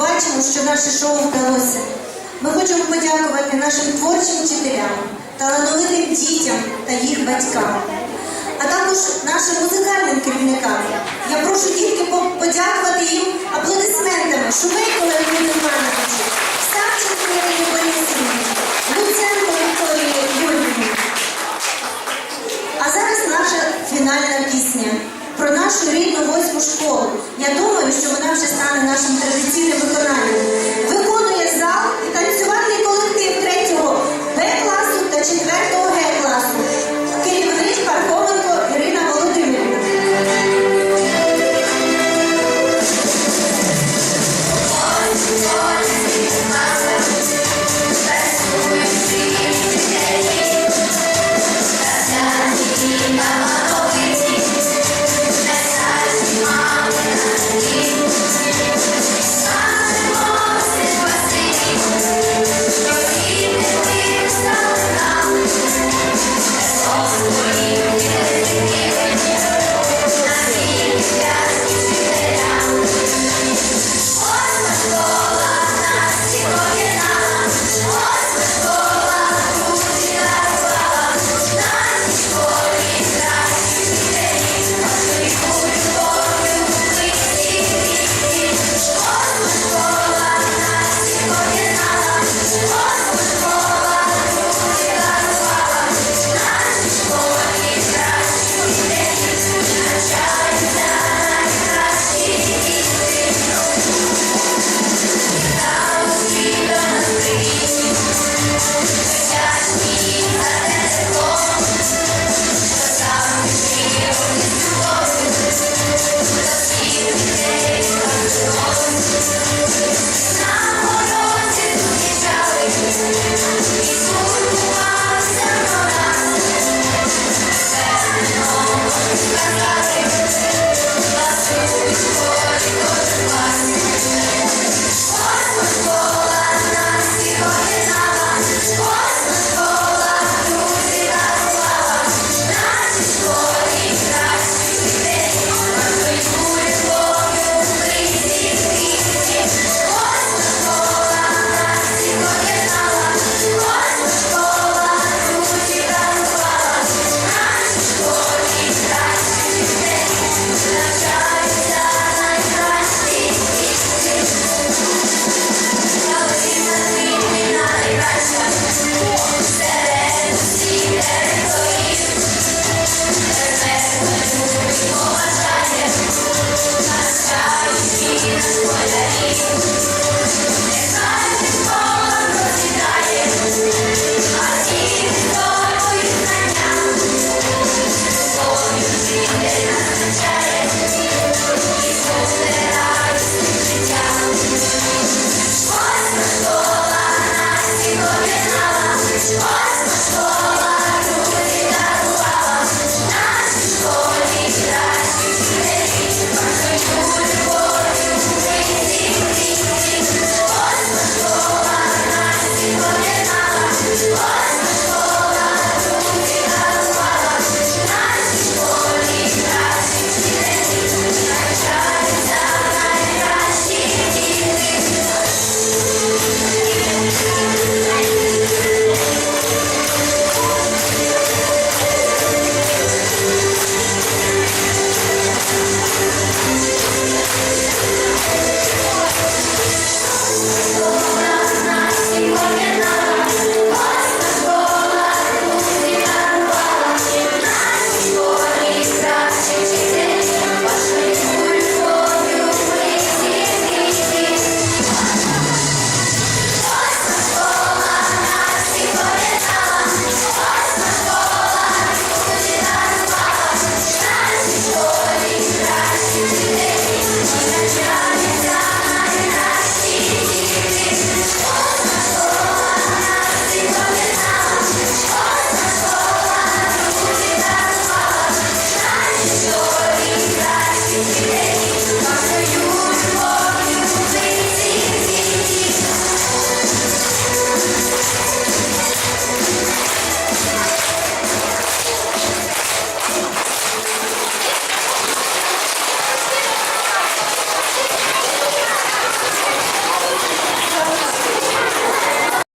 бачимо, що наше шоу вдалося. Ми хочемо подякувати нашим творчим вчителям, талановитим дітям та їх батькам, а також нашим музикантам.